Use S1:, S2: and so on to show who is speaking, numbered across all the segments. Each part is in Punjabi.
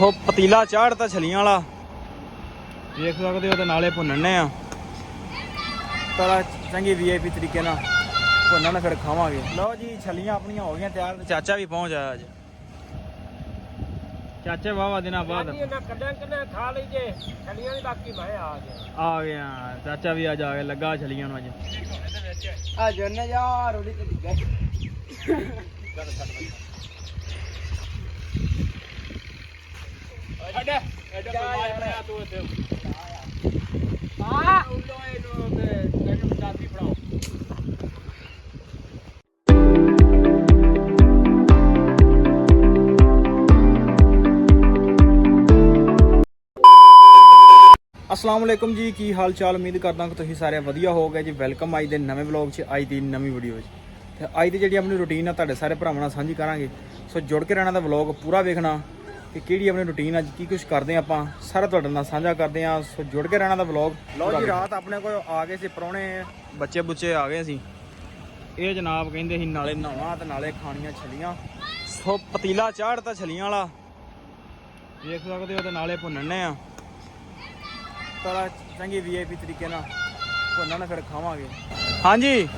S1: ਸੋ ਪਤੀਲਾ ਚਾੜਤਾ ਛਲੀਆਂ ਵਾਲਾ। ਦੇਖ ਸਕਦੇ ਹੋ ਤੇ ਨਾਲੇ ਭੁੰਨਣੇ ਆ। ਤਰਾ ਚੰਗੀ ਵੀਆਈਪੀ ਤਰੀਕੇ ਨਾਲ ਭੁੰਨਣ ਫਿਰ ਖਾਵਾਂਗੇ। ਲਓ ਜੀ ਛਲੀਆਂ ਆਪਣੀਆਂ ਹੋ ਗਈਆਂ ਤਿਆਰ ਚਾਚਾ ਵੀ ਪਹੁੰਚ ਆਇਆ ਅੱਜ। ਚਾਚੇ ਵਾਵਾ ਦਿਨਾਂ ਬਾਅਦ।
S2: ਇਹਨਾਂ ਕੱਢਾਂ ਕਿੰਨਾ ਖਾ ਲਈਏ ਛਲੀਆਂ ਦੀ ਬਾਕੀ ਮੈਂ ਆ ਗਿਆ
S1: ਆ ਗਿਆ ਚਾਚਾ ਵੀ ਅੱਜ ਆ ਗਿਆ ਲੱਗਾ ਛਲੀਆਂ ਨੂੰ ਅੱਜ।
S2: ਆ ਜਨ ਯਾਰ ਉਹਦੀ ਤੇ ਡਿੱਗਾ ਦਾਦੀ ਫੜਾਓ
S1: ਅਸਲਾਮ ਵਾਲੇਕੁਮ ਜੀ ਕੀ ਹਾਲ ਚਾਲ ਉਮੀਦ ਕਰਦਾ ਕਿ ਤੁਸੀਂ ਸਾਰੇ ਵਧੀਆ ਹੋਵੋਗੇ ਜੀ ਵੈਲਕਮ ਅੱਜ ਦੇ ਨਵੇਂ ਵਲੌਗ 'ਚ ਅੱਜ ਦੀ ਨਵੀਂ ਵੀਡੀਓ 'ਚ ਤੇ ਅੱਜ ਦੀ ਜਿਹੜੀ ਆਪਣੀ ਰੁਟੀਨ ਆ ਤੁਹਾਡੇ ਸਾਰੇ ਭਰਾਵਾਂ ਨਾਲ ਸਾਂਝੀ ਕਰਾਂਗੇ ਸੋ ਜੁੜ ਕੇ ਰਹਿਣਾ ਦਾ ਵਲੌਗ ਪੂਰਾ ਵੇਖਣਾ ਕਿ ਕਿਹੜੀ ਆਪਣੀ ਰੁਟੀਨ ਅੱਜ ਕੀ ਕੁਝ ਕਰਦੇ ਆਪਾਂ? ਸਾਰਾ ਤੁਹਾਡੇ ਨਾਲ ਸਾਂਝਾ ਕਰਦੇ ਹਾਂ। ਸੋ ਜੁੜ ਕੇ ਰਹਿਣਾ ਦਾ ਵਲੌਗ ਲਓ ਜੀ ਰਾਤ ਆਪਣੇ ਕੋਲ ਆ ਗਏ ਸੀ ਪਰੌਣੇ। ਬੱਚੇ ਬੁੱਚੇ ਆ ਗਏ ਸੀ। ਇਹ ਜਨਾਬ ਕਹਿੰਦੇ ਸੀ ਨਾਲੇ ਨਹਾਉਣਾ ਤੇ ਨਾਲੇ ਖਾਣੀਆਂ ਛਲੀਆਂ। ਸੋ ਪਤੀਲਾ ਚਾੜਤਾ ਛਲੀਆਂ ਵਾਲਾ। ਦੇਖ ਸਕਦੇ ਹੋ ਤੇ ਨਾਲੇ ਭੁੰਨਣੇ ਆ। ਤਰਾ ਚੰਗੀ ਵੀਆਈਪੀ ਤਰੀਕੇ ਨਾਲ ਭੁੰਨਣ ਫਿਰ ਖਾਵਾਂਗੇ। ਹਾਂਜੀ।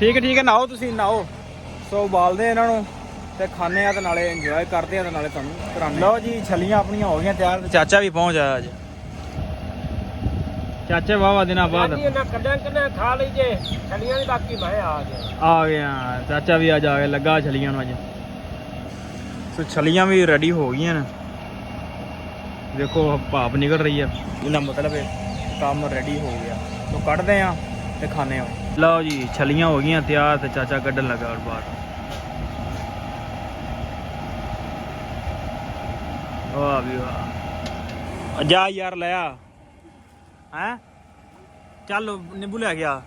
S1: ਠੀਕ ਹੈ ਠੀਕ ਹੈ ਨਹਾਓ ਤੁਸੀਂ ਨਹਾਓ। ਸੋ ਉਬਾਲਦੇ ਆ ਇਹਨਾਂ ਨੂੰ। ਤੇ ਖਾਣੇ ਆ ਤੇ ਨਾਲੇ ਇੰਜੋਏ ਕਰਦੇ ਆ ਤੇ ਨਾਲੇ ਤੁਹਾਨੂੰ ਕਰਾਉਂਦੇ ਲਓ ਜੀ ਛਲੀਆਂ ਆਪਣੀਆਂ ਹੋ ਗਈਆਂ ਤਿਆਰ। ਤੇ ਚਾਚਾ ਵੀ ਪਹੁੰਚ ਆਇਆ ਅੱਜ। ਚਾਚੇ ਵਾਵਾ ਦਿਨਾਂ ਬਾਅਦ।
S2: ਇਹਨਾਂ ਕੱਢਾਂ ਕਿੰਨਾ ਖਾ ਲਈਏ ਛਲੀਆਂ ਦੀ ਬਾਕੀ ਮੈਂ ਆ ਗਿਆ।
S1: ਆ ਗਿਆ ਚਾਚਾ ਵੀ ਅੱਜ ਆ ਗਿਆ ਲੱਗਾ ਛਲੀਆਂ ਨੂੰ ਅੱਜ। ਸੋ ਛਲੀਆਂ ਵੀ ਰੈਡੀ ਹੋ ਗਈਆਂ ਨੇ। ਦੇਖੋ ਭਾਪ ਨਿਕਲ ਰਹੀ ਹੈ ਇਹਦਾ ਮਤਲਬ ਹੈ ਕੰਮ ਰੈਡੀ ਹੋ ਗਿਆ। ਸੋ ਕੱਢਦੇ ਆ ਤੇ ਖਾਣੇ ਆ। ਲਓ ਜੀ ਛਲੀਆਂ ਹੋ ਗਈਆਂ ਤਿਆਰ ਤੇ ਚਾਚਾ ਕੱਢਣ ਲੱਗਾ ਔਰ ਬਾਹਰ। ਵਾਹ ਵੀ ਵਾਹ ਜਾ ਯਾਰ ਲਿਆ ਹੈ ਚੱਲ ਨਿੰਬੂ ਲੈ ਗਿਆ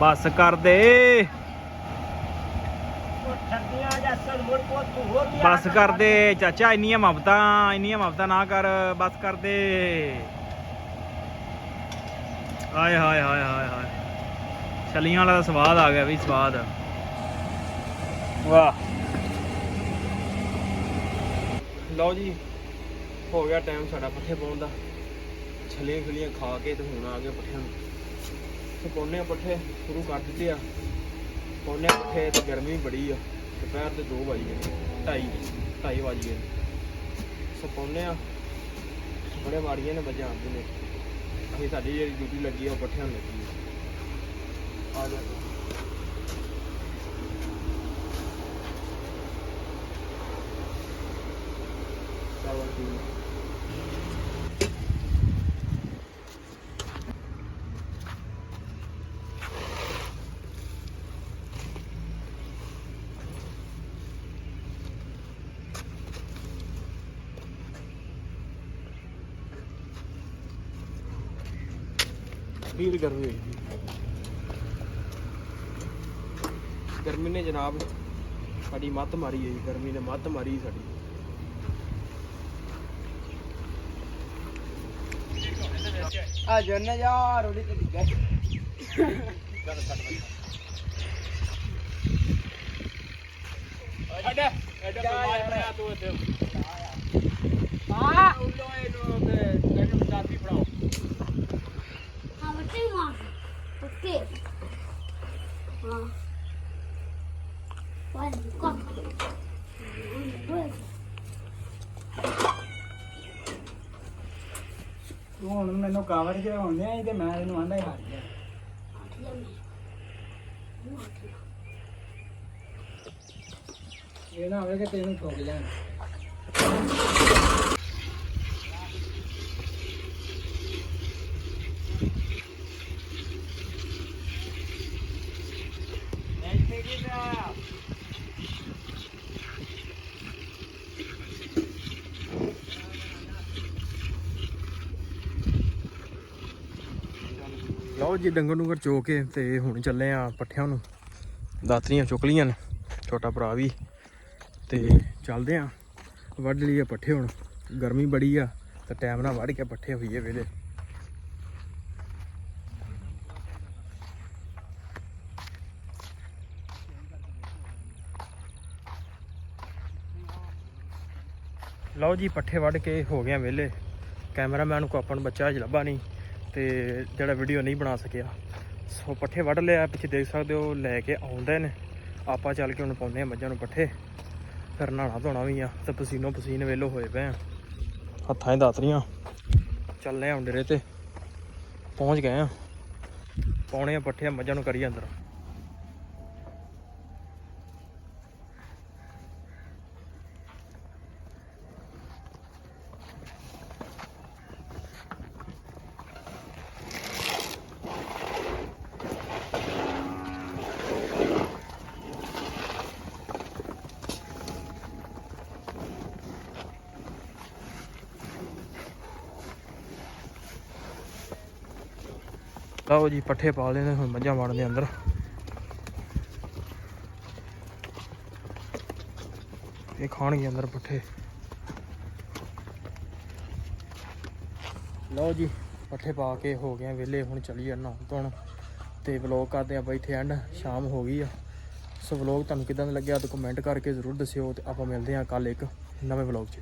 S1: ਬਸ ਕਰ ਦੇ
S2: ਠੱਗੀਆਂ ਜਾਂ ਸੜ ਮੁੜ ਕੋ ਤੂੰ ਹੋਰ ਵੀ
S1: ਬਸ ਕਰ ਦੇ ਚਾਚਾ ਇੰਨੀਆਂ ਮੁਹੱਬਤਾਂ ਇੰਨੀਆਂ ਮੁਹੱਬਤਾਂ ਨਾ ਕਰ ਬਸ ਕਰ ਦੇ ਆਏ ਹਾਏ ਹਾਏ ਹਾਏ ਹਾਏ ਛਲੀਆਂ ਵਾਲਾ ਤਾਂ ਸਵਾਦ ਆ ਗਿਆ ਵੀ ਸਵਾਦ ਵਾਹ। ਲਓ ਜੀ, ਹੋ ਗਿਆ ਟਾਈਮ ਸਾਡਾ ਪੱਠੇ ਪਾਉਣ ਦਾ। ਛਲੀਆਂ ਖਲੀਆਂ ਖਾ ਕੇ ਤੇ ਹੁਣ ਆ ਗਏ ਪੱਠਿਆਂ ਨੂੰ। ਤੇ ਪਾਉਣੇ ਪੱਠੇ, ਸ਼ੁਰੂ ਕਰ ਦਿੱਤੇ ਆ। ਪਾਉਣੇ ਆ ਪੱਠੇ ਤੇ ਗਰਮੀ ਬੜੀ ਆ। ਦੁਪਹਿਰ ਦੇ 2 ਵਜ ਗਏ 2:30 2:30 ਵਜ ਗਏ। ਸੋ ਪਾਉਣੇ ਆ। ਬੜੇ ਮਾੜੀਆਂ ਨੇ ਵਜਾਂ ਆਉਂਦੇ ਨੇ। ਅਸੀਂ ਸਾਡੀ ਜਿਹੜੀ ਡਿਊਟੀ ਲੱਗੀ ਆ, ਉਹ ਪੱਠਿਆਂ ਨੂੰ ਲੱਗੀ ਆ। ਆ ਜਾ ਚਲੋ ਠੀਕ ਆ। ਵੀਰ ਗਰਮੀ ਹੋਈ ਗਰਮੀ ਨੇ ਜਨਾਬ ਸਾਡੀ ਮੱਤ ਮਾਰੀ ਹੈ ਜੀ ਗਰਮੀ ਨੇ ਮੱਤ ਮਾਰੀ ਸਾਡੀ।
S2: ਆ ਜਨ ਯਾਰ ਉਹਦੀ ਤੇ ਡਿੱਗਾ।
S1: ਅੱਡੇ ਐਡਾ
S2: ਮਾਰ
S1: ਤੂੰ ਇੱਥੇ।
S2: ਆ। ਉਲੋ ਇਹਨੂੰ ਤੇ ਤੈਨੂੰ ਦਾਦੀ ਫੜਾਓ। ਹੁਣ ਮੈਨੂੰ ਕਵਰ ਕੇ ਹੁੰਦੇ ਆ ਤੇ ਮੈਂ ਇਹਨੂੰ ਆਂਦਾ ਹੀ ਹੱਥ ਲਿਆ ਇਹ ਨਾ ਹੋਵੇ ਕਿ ਤੈਨੂੰ ਠੋਕ ਜਾਣ
S1: ਲਓ ਜੀ, ਡੰਗਰ ਡੁੰਗਰ ਚੋ ਕੇ ਤੇ ਹੁਣ ਚੱਲੇ ਆ ਪੱਠਿਆਂ ਨੂੰ। ਦਾਤਰੀਆਂ ਚੁੱਕ ਲੀਆਂ ਨੇ, ਛੋਟਾ ਭਰਾ ਵੀ। ਤੇ ਚੱਲਦੇ ਆ, ਵੱਢ ਲਈਏ ਪੱਠੇ ਹੁਣ। ਗਰਮੀ ਬੜੀ ਆ, ਤਾਂ ਟਾਈਮ ਨਾਲ ਵੱਢ ਕੇ ਪੱਠੇ ਹੋਈਏ ਵੇਲੇ ਲਓ ਜੀ, ਪੱਠੇ ਵੱਢ ਕੇ ਹੋ ਗਿਆ ਵੇਲੇ ਕੈਮਰਾਮੈਨ ਕੋ ਆਪਣ ਬੱਚਾ ਜ ਲੱਭਾ ਨਹੀਂ ਤੇ ਜਿਹੜਾ ਵੀਡੀਓ ਨਹੀਂ ਬਣਾ ਸਕਿਆ। ਸੋ ਪੱਠੇ ਵੱਢ ਲਿਆ, ਪਿੱਛੇ ਦੇਖ ਸਕਦੇ ਹੋ, ਲੈ ਕੇ ਆਉਂਦੇ ਨੇ। ਆਪਾਂ ਚੱਲ ਕੇ ਹੁਣ ਪਾਉਂਦੇ ਆ ਮੱਝਾਂ ਨੂੰ ਪੱਠੇ। ਫਿਰ ਨਹਾਣਾ ਧੋਣਾ ਵੀ ਆ, ਤੇ ਪਸੀਨੋ ਪਸੀਨ ਵੇਲੋ ਹੋਏ ਪਏ ਆ। ਹੱਥਾਂ 'ਚ ਦਾਤਰੀਆਂ। ਚੱਲਨੇ ਆ ਡੇਰੇ ਤੇ। ਪਹੁੰਚ ਗਏ ਆ। ਪਾਉਣੇ ਆ ਪੱਠੇ, ਮੱਝਾਂ ਨੂੰ ਕਰੀ ਅੰਦਰ। ਲਓ ਜੀ, ਪੱਠੇ ਪਾ ਲੈਣੇ ਹੁਣ ਮੱਝਾਂ ਵੜਦੇ ਅੰਦਰ। ਇਹ ਖਾਣਗੇ ਅੰਦਰ ਪੱਠੇ। ਲਓ ਜੀ, ਪੱਠੇ ਪਾ ਕੇ ਹੋ ਗਏ ਆ ਵਿਹਲੇ, ਹੁਣ ਚਲੀ ਨਹਾਉਣ ਧੋਣ। ਤੇ ਵਲੌਗ ਕਰਦੇ ਆਪਾਂ ਇੱਥੇ ਐਂਡ ਸ਼ਾਮ ਹੋ ਗਈ ਆ। ਸੋ ਵਲੌਗ ਤੁਹਾਨੂੰ ਕਿਦਾਂ ਦਾ ਲੱਗਿਆ, ਤਾਂ ਕਮੈਂਟ ਕਰਕੇ ਜ਼ਰੂਰ ਦੱਸਿਓ, ਤੇ ਆਪਾਂ ਮਿਲਦੇ ਹਾਂ ਕੱਲ ਇੱਕ ਨਵੇਂ ਵਲੌਗ 'ਚ।